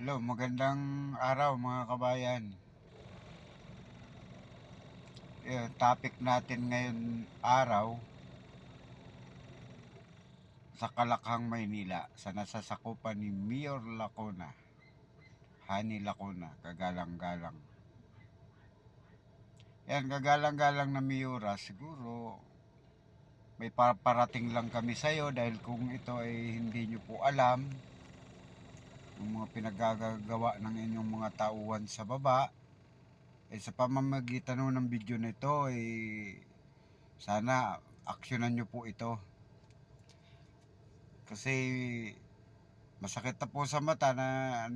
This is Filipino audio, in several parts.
Hello, magandang araw mga kabayan. Yung topic natin ngayon araw sa Kalakhang, Maynila sa nasasakupan ni Mayor Lacona. Hani Lacona, kagalang-galang. Yan, kagalang-galang na Mayora, siguro may paparating lang kami sa'yo dahil kung ito ay hindi nyo po alam, yung mga pinagagagawa ng inyong mga tauhan sa baba eh sa pamamagitan ng video nito eh sana aksyonan nyo po ito. Kasi masakit na po sa mata na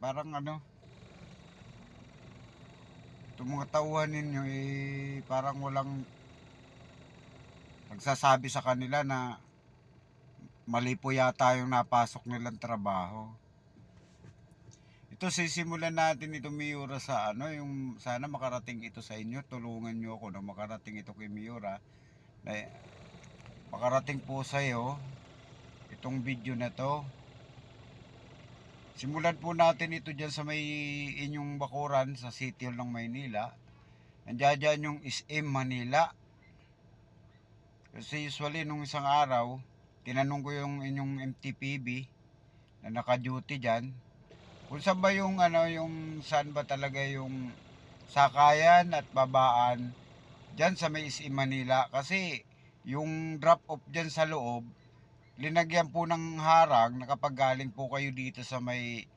parang ano itong mga tauhan ninyo eh parang walang nagsasabi sa kanila na mali po yata yung napasok nilang trabaho ito sisimulan natin ito Miura sa ano yung sana makarating ito sa inyo. Tulungan nyo ako na makarating ito kay Miura. Na makarating po sa iyo itong video na to. Simulan po natin ito dyan sa may inyong bakuran sa City Hall ng Maynila. Nandiyan dyan yung SM Manila. Kasi usually nung isang araw tinanong ko yung inyong MTPB na naka-duty dyan kung saan ba yung ano yung saan ba talaga yung sakayan at babaan? Diyan sa may SM Manila. Kasi yung drop off diyan sa loob linagyan po ng harang na kapag galing po kayo dito sa may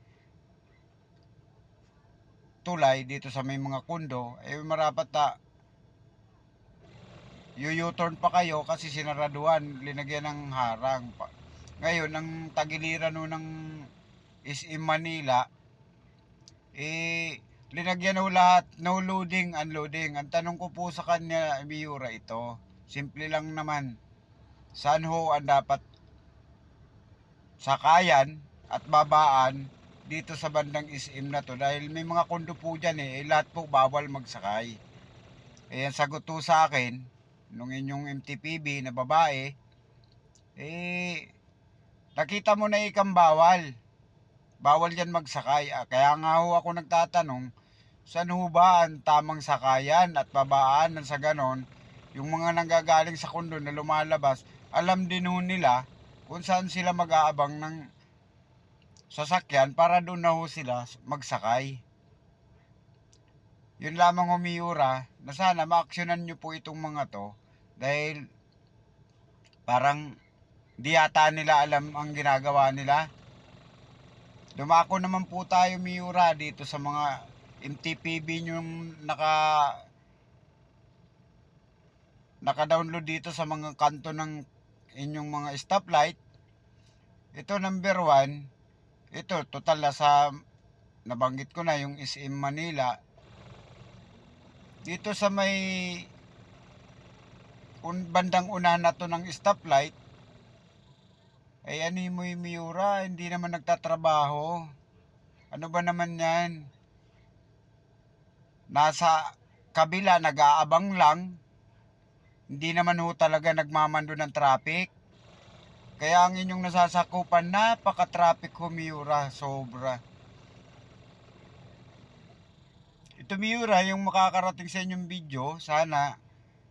tulay dito sa may mga kundo eh marapat na yu-turn pa kayo kasi sinaraduhan linagyan ng harang ngayon ang tagiliran no ng SM Manila, eh, linagyan ho lahat, no loading, unloading. Ang tanong ko po sa kanya, Miura, ito, simple lang naman, saan ho ang dapat sakayan at babaan dito sa bandang SM na to dahil may mga kondo po dyan eh, eh lahat po bawal magsakay. Eh, ang sagot po sa akin, nung inyong MTPB na babae, eh, nakita mo na ikang bawal bawal yan magsakay. Ah, kaya nga ho ako nagtatanong, saan ho ba ang tamang sakayan at babaan ng sa ganon, yung mga nanggagaling sa kundo na lumalabas, alam din ho nila kung saan sila mag-aabang ng sasakyan para doon na ho sila magsakay. Yun lamang humiura na sana maaksyonan nyo po itong mga to dahil parang di yata nila alam ang ginagawa nila. Dumako naman po tayo Miura dito sa mga MTPB yung naka naka-download dito sa mga kanto ng inyong mga stoplight. Ito number one. Ito total na sa nabanggit ko na yung SM Manila. Dito sa may un, bandang una na to ng stoplight ay ano yung Miura, hindi naman nagtatrabaho. Ano ba naman yan? Nasa kabila, nag-aabang lang. Hindi naman ho talaga nagmamando ng traffic. Kaya ang inyong nasasakupan, napaka-traffic ho Miura, sobra. Ito Miura, yung makakarating sa inyong video, sana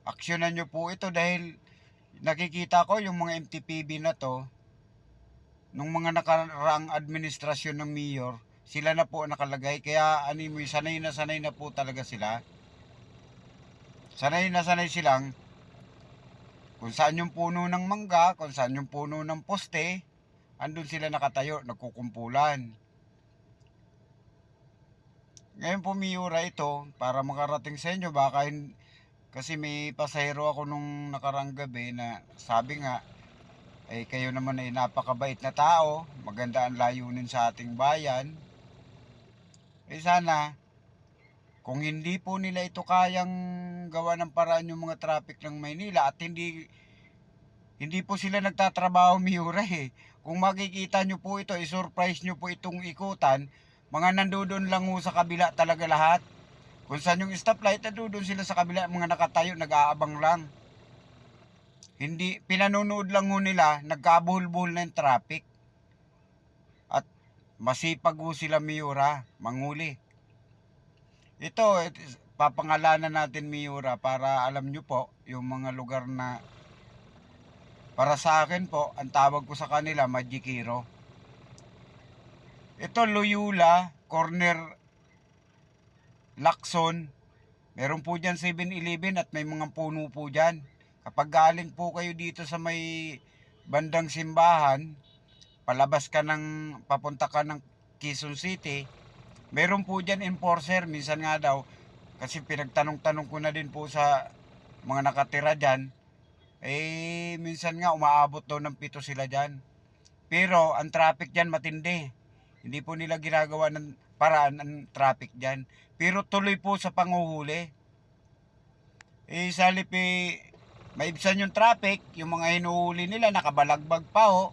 aksyonan nyo po ito dahil nakikita ko yung mga MTPB na to, nung mga nakaraang administrasyon ng mayor, sila na po nakalagay. Kaya ano mo, sanay na sanay na po talaga sila. Sanay na sanay silang kung saan yung puno ng mangga, kung saan yung puno ng poste, andun sila nakatayo, nagkukumpulan. Ngayon po Miura ito, para makarating sa inyo, baka kasi may pasahero ako nung nakarang gabi na sabi nga, eh kayo naman ay napakabait na tao, maganda ang layunin sa ating bayan. Eh sana, kung hindi po nila ito kayang gawa ng paraan yung mga traffic ng Maynila at hindi hindi po sila nagtatrabaho Miura eh. Kung makikita nyo po ito, i-surprise nyo po itong ikutan, mga nandoon lang sa kabila talaga lahat. Kung saan yung stoplight, nandoon sila sa kabila, mga nakatayo, nag-aabang lang. Hindi, pinanonood lang ho nila, nagkabuhol-buhol na yung traffic. At Masipag ho sila Miura, manguli. Ito, it- papangalanan natin Miura para alam nyo po yung mga lugar na para sa akin po, ang tawag ko sa kanila, Majikiro. Ito, Loyola, corner Lacson. Meron po dyan 7-Eleven at may mga puno po dyan. Kapag galing po kayo dito sa may bandang simbahan, palabas ka ng, papunta ka ng Quezon City, meron po dyan enforcer, minsan nga daw, kasi pinagtanong-tanong ko na din po sa mga nakatira dyan, eh, minsan nga umaabot daw ng pito sila dyan. Pero, ang traffic dyan matindi. Hindi po nila ginagawa ng paraan ang traffic dyan. Pero tuloy po sa panguhuli. Eh, sa halip eh, maibsan yung traffic, yung mga hinuhuli nila, nakabalagbag pa ho.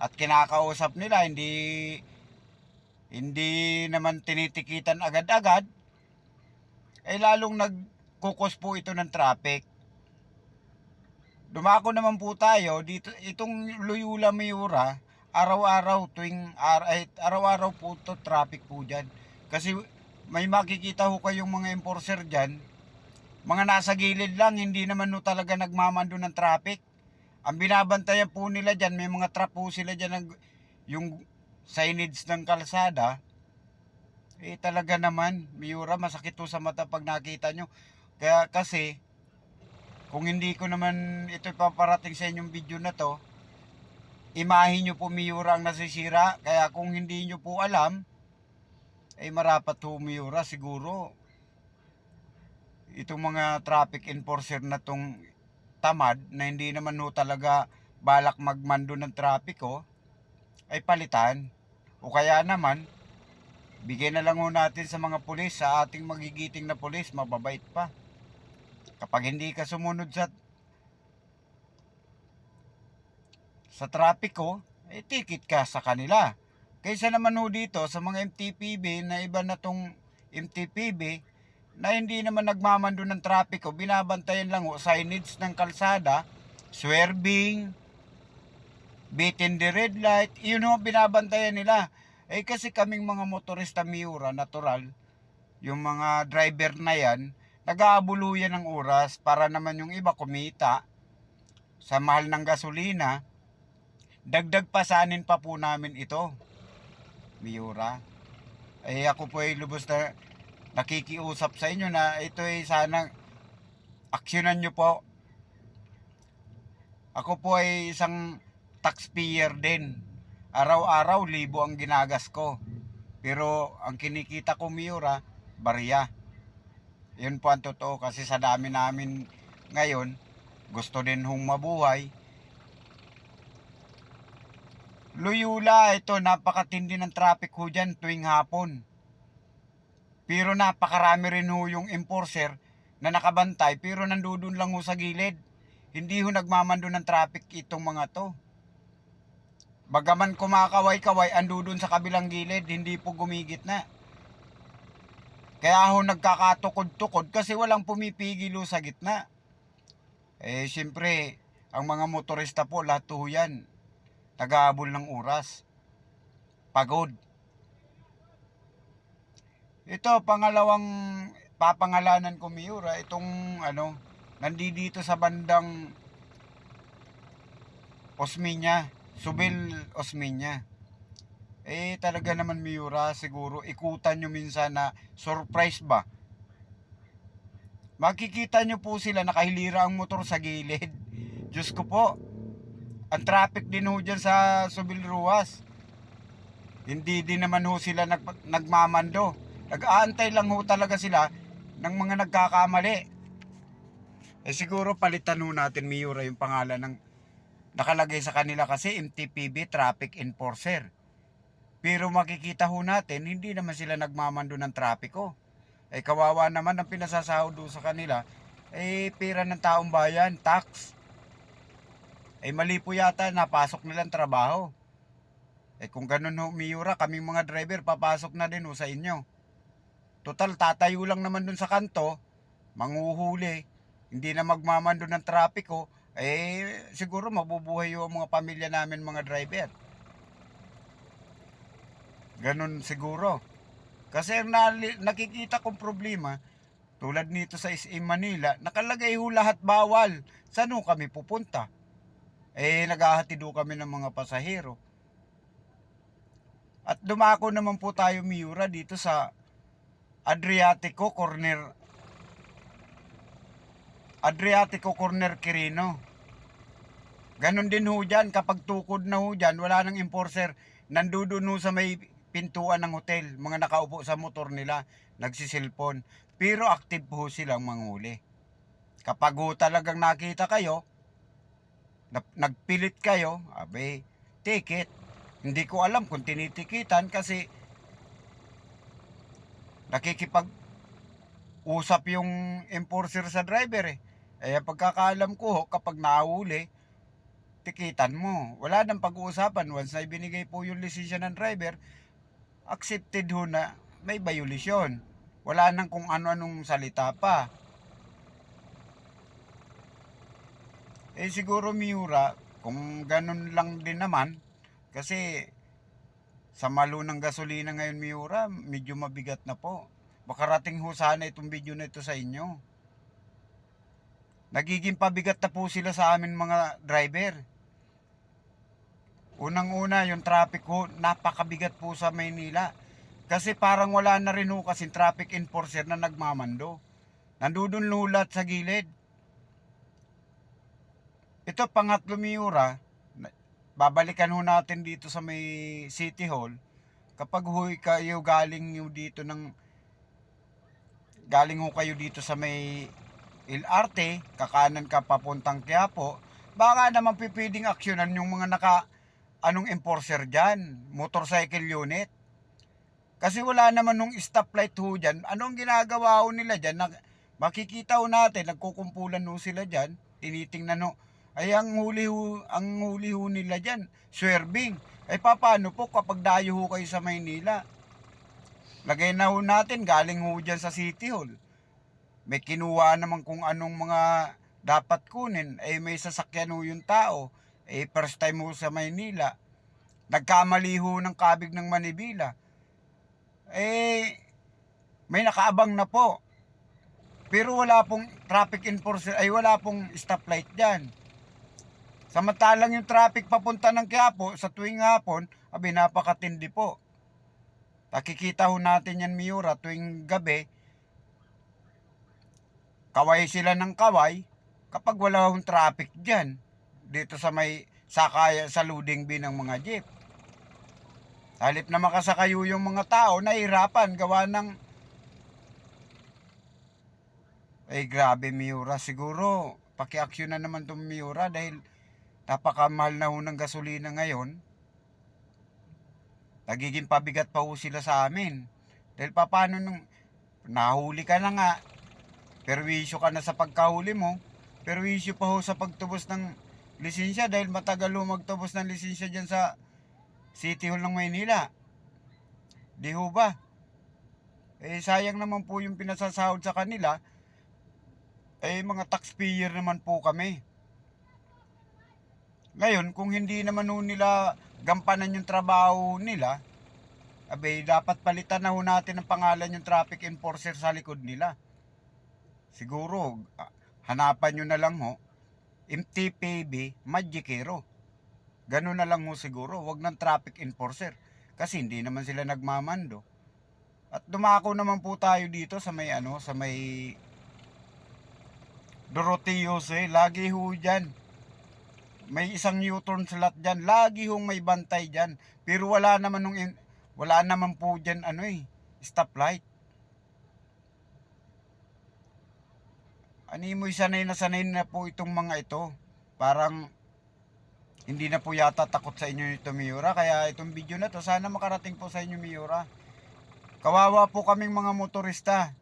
At kinakausap nila, hindi hindi naman tinitikitan agad-agad. Eh, lalong nagkukos po ito ng traffic. Dumako naman po tayo dito itong Loyola Miura araw-araw tuwing ar- ay, araw-araw po to traffic po diyan. Kasi may makikita ho kayong mga enforcer diyan. Mga nasa gilid lang, hindi naman no talaga nagmamando ng traffic. Ang binabantayan po nila diyan, may mga trap po sila diyan ng yung signage ng kalsada. Eh talaga naman, Miura, masakit to sa mata pag nakita nyo. Kaya kasi, kung hindi ko naman ito ipaparating sa inyong video na to, imahin nyo po Miura ang nasisira. Kaya kung hindi nyo po alam, ay marapat po Miura siguro. Itong mga traffic enforcer na tong tamad na hindi naman ho talaga balak magmando ng trapiko ay palitan. O kaya naman, bigyan na lang ho natin sa mga pulis, sa ating magigiting na pulis, mababait pa. Kapag hindi ka sumunod sa sa trapiko, eh tikit ka sa kanila. Kaysa naman ho dito sa mga MTPB na iba na tong MTPB na hindi naman nagmamando ng trapiko, binabantayan lang ho signage ng kalsada, swerving, beating the red light, yun ho binabantayan nila. Eh kasi kaming mga motorista Miura, natural, yung mga driver na yan, nag-aabuluyan ng oras para naman yung iba kumita sa mahal ng gasolina, dagdag pasanin pa po namin ito. Miura. Eh ako po ay lubos na nakikiusap sa inyo na ito ay sana aksyonan nyo po. Ako po ay isang taxpayer din. Araw-araw libo ang ginagas ko. Pero ang kinikita ko Miura, barya. Yun po ang totoo kasi sa dami namin ngayon, gusto din hong mabuhay. Luyula, ito napakatindi ng traffic ho dyan tuwing hapon. Pero napakarami rin ho yung enforcer na nakabantay pero nandudun lang ho sa gilid. Hindi ho nagmamando ng traffic itong mga to. Bagaman kumakaway-kaway, ando dun sa kabilang gilid, hindi po gumigit na. Kaya ho nagkakatukod-tukod kasi walang pumipigil ho sa gitna. Eh, siyempre, ang mga motorista po, lahat ho yan. Tagaabol ng oras. Pagod. Ito, pangalawang papangalanan ko, Miura, itong, ano, nandito sa bandang Osminya, Subil Osminya. Eh, talaga naman Miura, siguro ikutan nyo minsan na surprise ba? Makikita nyo po sila nakahilira ang motor sa gilid. Diyos ko po, ang traffic din ho dyan sa Subil Ruas. Hindi din naman ho sila nag, nagmamando. Nag-aantay lang ho talaga sila ng mga nagkakamali. Eh siguro palitan ho natin Miura yung pangalan ng nakalagay sa kanila kasi MTPB Traffic Enforcer. Pero makikita ho natin, hindi naman sila nagmamando ng trapiko. Eh kawawa naman ang pinasasahod ho sa kanila, eh pera ng taong bayan, tax. Eh mali po yata, napasok nilang trabaho. Eh kung ganun ho, Miura, kaming mga driver, papasok na din ho sa inyo. Total, tatayo lang naman dun sa kanto, manguhuli, hindi na magmamando ng trapiko, eh siguro mabubuhay yung mga pamilya namin mga driver. Ganon siguro. Kasi ang nakikita kong problema, tulad nito sa SM Manila, nakalagay ho lahat bawal. Saan kami pupunta? Eh, naghahatid ho kami ng mga pasahero. At dumako naman po tayo, Miura, dito sa Adriatico Corner Adriatico Corner Quirino. Ganon din ho dyan, kapag tukod na ho dyan, wala nang enforcer, nandudun ho sa may pintuan ng hotel, mga nakaupo sa motor nila, nagsisilpon. Pero active ho silang manghuli. Kapag ho talagang nakita kayo, nap- nagpilit kayo, abe, ticket. Hindi ko alam kung tinitikitan kasi nakikipag usap yung enforcer sa driver eh. Eh pagkakaalam ko kapag nahuli, tikitan mo. Wala nang pag-uusapan. Once na ibinigay po yung lisensya ng driver, accepted ho na may violation. Wala nang kung ano-anong salita pa. Eh siguro Miura, kung ganun lang din naman, kasi sa malo ng gasolina ngayon Miura, medyo mabigat na po. Makarating ho sana itong video na ito sa inyo. Nagiging pabigat na po sila sa amin mga driver. Unang-una, yung traffic ho, napakabigat po sa Maynila. Kasi parang wala na rin ho kasi traffic enforcer na nagmamando. Nandudun lulat sa gilid. Ito, pangatlo Miura, babalikan ho natin dito sa may City Hall. Kapag huy kayo galing nyo dito ng galing ho kayo dito sa may LRT, kakanan ka papuntang Quiapo, baka naman pipiding aksyonan yung mga naka anong enforcer dyan, motorcycle unit. Kasi wala naman nung stoplight ho dyan. Anong ginagawa ho nila dyan? Makikita ho natin, nagkukumpulan ho sila dyan. Tinitingnan ho. Ay ang huli ho, ang huli ho nila dyan, swerving. Ay paano po kapag dayo ho kayo sa Maynila? Lagay na ho natin, galing ho dyan sa City Hall. May kinuha naman kung anong mga dapat kunin. Eh may sasakyan ho yung tao. Eh first time ho sa Maynila. Nagkamali ho ng kabig ng Manibila. Eh, may nakaabang na po. Pero wala pong traffic enforcer, ay wala pong stoplight dyan. Samantalang yung traffic papunta ng Quiapo sa tuwing hapon, abi napakatindi po. Nakikita ho natin yan Miura tuwing gabi, kaway sila ng kaway kapag wala hong traffic dyan. Dito sa may sakaya sa loading bin ng mga jeep. Halip na makasakayo yung mga tao, nahihirapan gawa ng eh grabe Miura, siguro paki-action na naman tong Miura dahil napakamahal na ho ng gasolina ngayon. Nagiging pabigat pa ho sila sa amin. Dahil paano nung nahuli ka na nga, perwisyo ka na sa pagkahuli mo, perwisyo pa ho sa pagtubos ng lisensya dahil matagal ho magtubos ng lisensya dyan sa City Hall ng Maynila. Di ho ba? Eh sayang naman po yung pinasasahod sa kanila. Eh mga taxpayer naman po kami. Ngayon, kung hindi naman ho nila gampanan yung trabaho nila, abe, dapat palitan na ho natin ang pangalan yung traffic enforcer sa likod nila. Siguro, ah, hanapan nyo na lang ho, MTPB Magicero. Ganun na lang ho siguro, wag ng traffic enforcer. Kasi hindi naman sila nagmamando. At dumako naman po tayo dito sa may ano, sa may Doroteos eh, lagi ho dyan. May isang U-turn slot dyan, lagi hong may bantay dyan. Pero wala naman nung, in- wala naman po dyan ano eh, stoplight. Animoy sanay na sanay na po itong mga ito. Parang hindi na po yata takot sa inyo ito Miura. Kaya itong video na to sana makarating po sa inyo Miura. Kawawa po kaming mga motorista.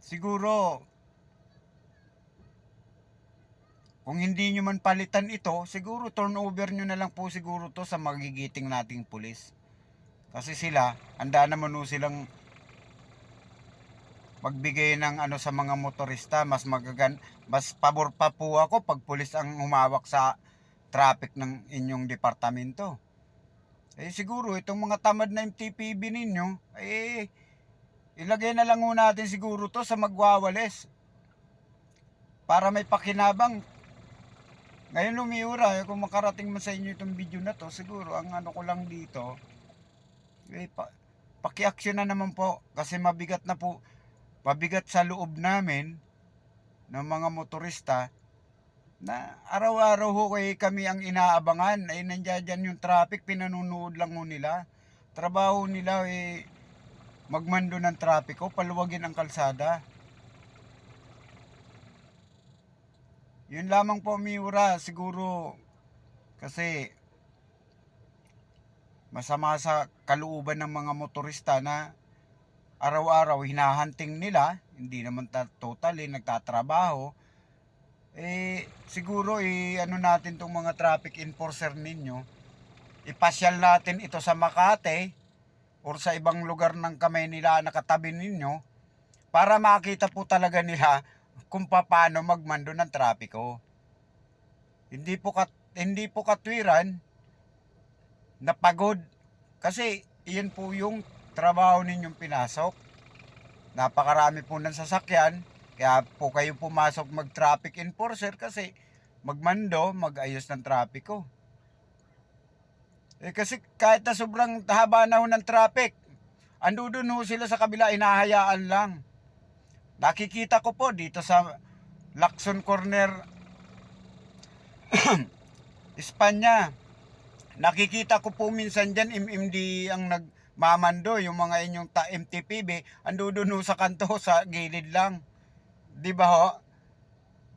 Siguro kung hindi nyo man palitan ito, siguro turnover nyo na lang po siguro to sa magigiting nating pulis. Kasi sila, handa naman ho silang magbigay ng ano sa mga motorista, mas magagan, mas pabor pa po ako pag pulis ang humawak sa traffic ng inyong departamento. Eh siguro itong mga tamad na MTPB ninyo, eh ilagay na lang natin siguro to sa magwawalis. Para may pakinabang. Ngayon lumiura, eh, kung makarating man sa inyo itong video na to, siguro ang ano ko lang dito, eh, pa, pakiaksyon na naman po kasi mabigat na po, mabigat sa loob namin ng mga motorista na araw-araw ho kay kami ang inaabangan. Ay nandiyan dyan yung traffic pinanunood lang ho nila. Trabaho nila eh magmando ng trapiko paluwagin ang kalsada yun lamang po Miura. Siguro kasi masama sa kalooban ng mga motorista na araw-araw hinahanting nila. Hindi naman ta- totally nagtatrabaho. Eh siguro eh ano natin tong mga traffic enforcer ninyo? Ipasyal natin ito sa Makati or sa ibang lugar ng kamay nila nakatabi ninyo para makita po talaga nila kung paano magmando ng trapiko. Hindi po kat hindi po katwiran na pagod kasi iyan po yung trabaho ninyong pinasok. Napakarami po ng sasakyan kaya po kayo pumasok mag-traffic enforcer kasi magmando, mag-ayos ng trapiko. Eh kasi kahit na sobrang haba na ho ng traffic, ando ho sila sa kabila, inahayaan lang. Nakikita ko po dito sa Lacson Corner, Espanya. Nakikita ko po minsan dyan, MMD ang nagmamando, yung mga inyong ta MTPB, ando doon sa kanto, sa gilid lang. Di ba ho?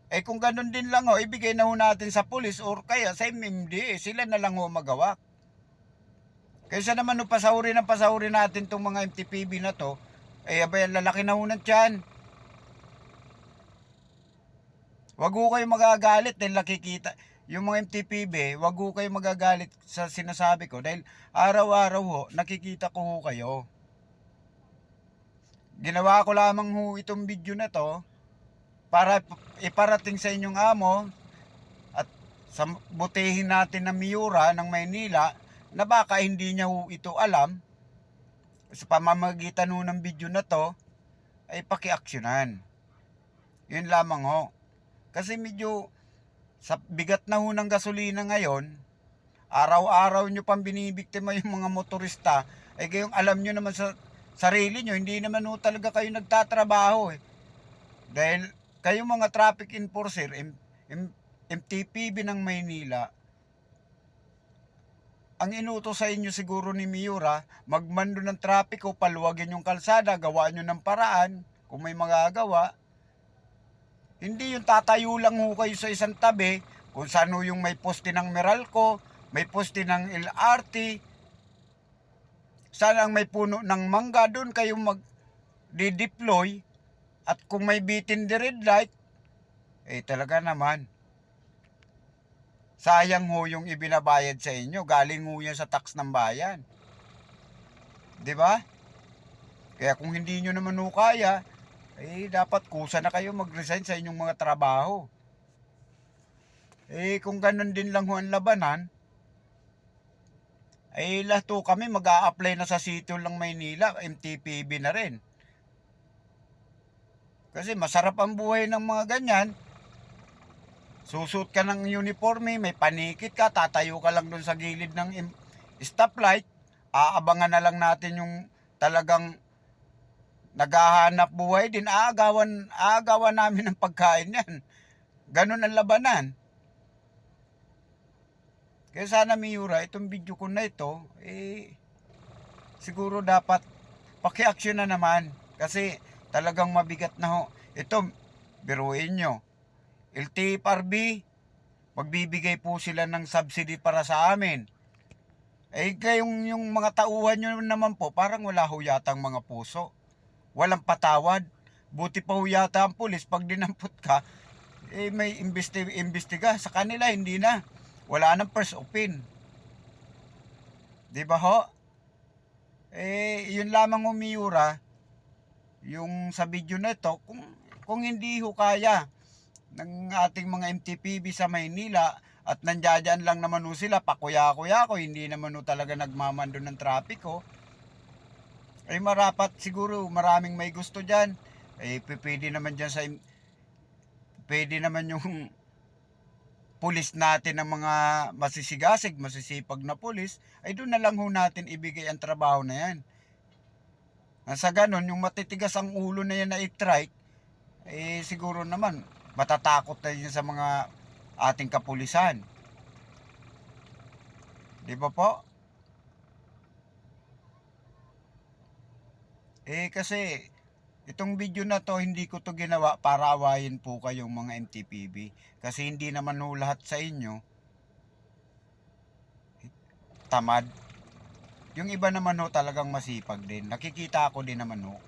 Eh kung ganun din lang ho, ibigay na ho natin sa pulis or kaya sa MMD, sila na lang ho magawa. Kaysa naman no pasauri ng pasauri natin tong mga MTPB na to, eh abay ang lalaki na ho ng tiyan. Wag ho kayo magagalit dahil nakikita. Yung mga MTPB, wag ho kayo magagalit sa sinasabi ko dahil araw-araw ho, nakikita ko ho kayo. Ginawa ko lamang ho itong video na to para iparating sa inyong amo at sa butihin natin na Miura ng Maynila na baka hindi niya ho ito alam sa pamamagitan ho ng video na to ay pakiaksyonan. Yun lamang ho. Kasi medyo sa bigat na ho ng gasolina ngayon, araw-araw nyo pang binibiktima yung mga motorista, ay kayong alam nyo naman sa sarili nyo, hindi naman ho talaga kayo nagtatrabaho eh. Dahil kayong mga traffic enforcer, M- M- MTPB ng Maynila, ang inuto sa inyo siguro ni Miura, magmando ng trapiko, paluwagin yung kalsada, gawaan nyo ng paraan, kung may magagawa. Hindi yung tatayo lang ho kayo sa isang tabi, kung saan yung may poste ng Meralco, may poste ng LRT, saan ang may puno ng mangga, doon kayo mag deploy at kung may bitin the red light, eh talaga naman, sayang ho yung ibinabayad sa inyo. Galing ho yan sa tax ng bayan. ba? Kaya kung hindi nyo naman ho kaya, eh dapat kusa na kayo mag-resign sa inyong mga trabaho. Eh kung ganun din lang ho ang labanan, eh lahat ho kami mag apply na sa sitio lang Maynila, MTPB na rin. Kasi masarap ang buhay ng mga ganyan. Susut ka ng uniforme, may panikit ka, tatayo ka lang doon sa gilid ng stoplight. Aabangan na lang natin yung talagang naghahanap buhay din. Aagawan, aagawan namin ng pagkain yan. Ganun ang labanan. Kaya sana Miura, itong video ko na ito, eh, siguro dapat pakiaksyon na naman. Kasi talagang mabigat na ho. Ito, biruin nyo. LTFRB, magbibigay po sila ng subsidy para sa amin. Eh kayong yung mga tauhan nyo naman po, parang wala ho yatang mga puso. Walang patawad. Buti pa yata ang pulis, pag dinampot ka, eh may imbesti imbestiga. Sa kanila, hindi na. Wala nang first opin. Di ba ho? Eh, yun lamang umiura, yung sa video na ito, kung, kung hindi ho kaya ng ating mga MTPB sa Maynila At nandiyan lang naman ho sila, pakuya-kuya ko, hindi naman ho talaga nagmamando ng trapiko. Ay marapat siguro, maraming may gusto dyan. Eh, p- pwede naman dyan sa, pwede naman yung pulis natin ng mga masisigasig, masisipag na pulis, ay doon na lang ho natin ibigay ang trabaho na yan. Ah, Sa ganon, yung matitigas ang ulo na yan na i-trike, eh siguro naman, matatakot na yun sa mga ating kapulisan. Di ba po? Eh kasi, itong video na to, hindi ko to ginawa para awayin po kayong mga MTPB. Kasi hindi naman ho lahat sa inyo tamad. Yung iba naman ho talagang masipag din. Nakikita ako din naman ho.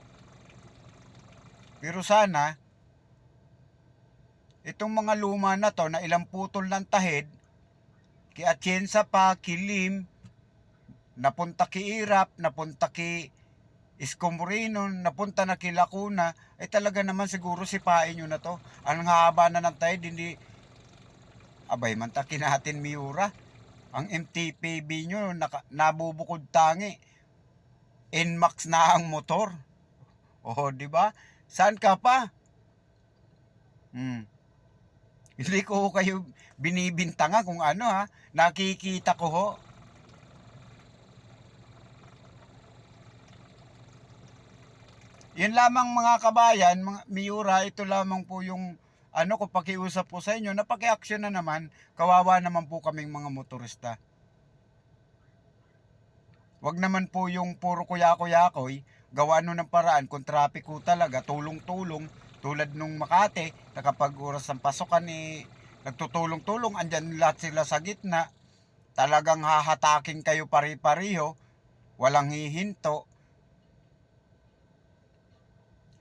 Pero sana, itong mga luma na to na ilang putol ng tahid, ki Atienza pa, Kilim, napunta ki Irap, napunta ki Iscomorino, napunta na ki Lacuna, ay talaga naman siguro sipain nyo na to. Ang haba na ng tahid, hindi, abay man taki natin Miura. Ang MTPB nyo, naka, nabubukod tangi. NMAX na ang motor. Oh, di ba? Saan ka pa? Hmm. Hindi ko kayo binibintanga kung ano ha. Nakikita ko ho. Yun lamang mga kabayan, mga Miura, ito lamang po yung ano ko pakiusap po sa inyo na paki-action na naman, kawawa naman po kaming mga motorista. Wag naman po yung puro kuya-kuyakoy, gawa nun ng paraan kung trapiko talaga, tulong-tulong, tulad nung Makati, kapag oras ng pasokan eh, nagtutulong-tulong, andyan lahat sila sa gitna, talagang hahataking kayo pari-pariho, walang hihinto.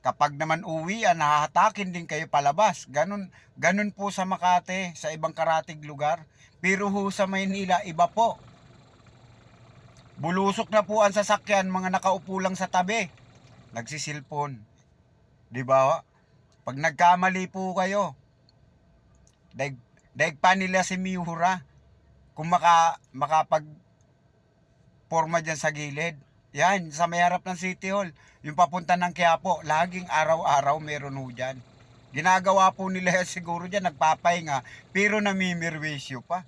Kapag naman uwian, hahatakin din kayo palabas. Ganun, ganun po sa Makati, sa ibang karatig lugar. Pero ho sa Maynila, iba po. Bulusok na po ang sasakyan, mga nakaupo lang sa tabi. Nagsisilpon. Di ba? Pag nagkamali po kayo, daig, daig pa nila si Miura. Kung maka, makapag forma dyan sa gilid. Yan, sa may harap ng City Hall. Yung papunta ng Quiapo, laging araw-araw meron ho dyan. Ginagawa po nila yan siguro dyan, nagpapahinga, pero namimirwisyo pa.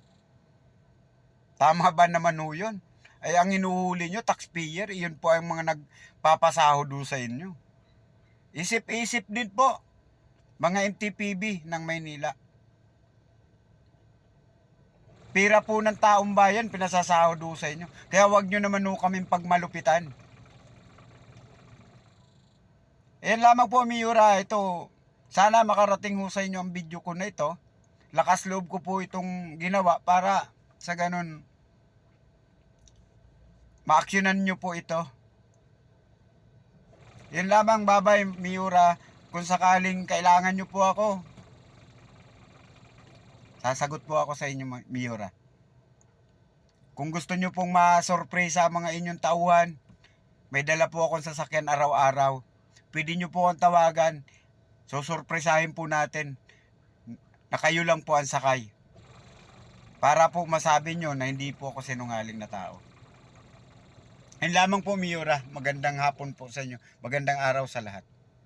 Tama ba naman ho yun? Ay ang inuhuli nyo, taxpayer, iyon po ang mga nagpapasahod ho sa inyo. Isip-isip din po, mga MTPB ng Maynila. Pira po ng taong bayan, pinasasahod ho sa inyo. Kaya wag nyo naman ho kaming pagmalupitan. Yan lamang po, Miura. Ito, sana makarating ho sa inyo ang video ko na ito. Lakas loob ko po itong ginawa para sa ganun maaksyonan nyo po ito. Yan lamang, babay, Miura. Kung sakaling kailangan nyo po ako, sasagot po ako sa inyo, Miura. Kung gusto nyo pong ma-surprise ang mga inyong tauhan, may dala po akong sasakyan araw-araw. Pwede nyo po akong tawagan. So, surprisahin po natin na kayo lang po ang sakay. Para po masabi nyo na hindi po ako sinungaling na tao. Yan lamang po, Miura. Magandang hapon po sa inyo. Magandang araw sa lahat.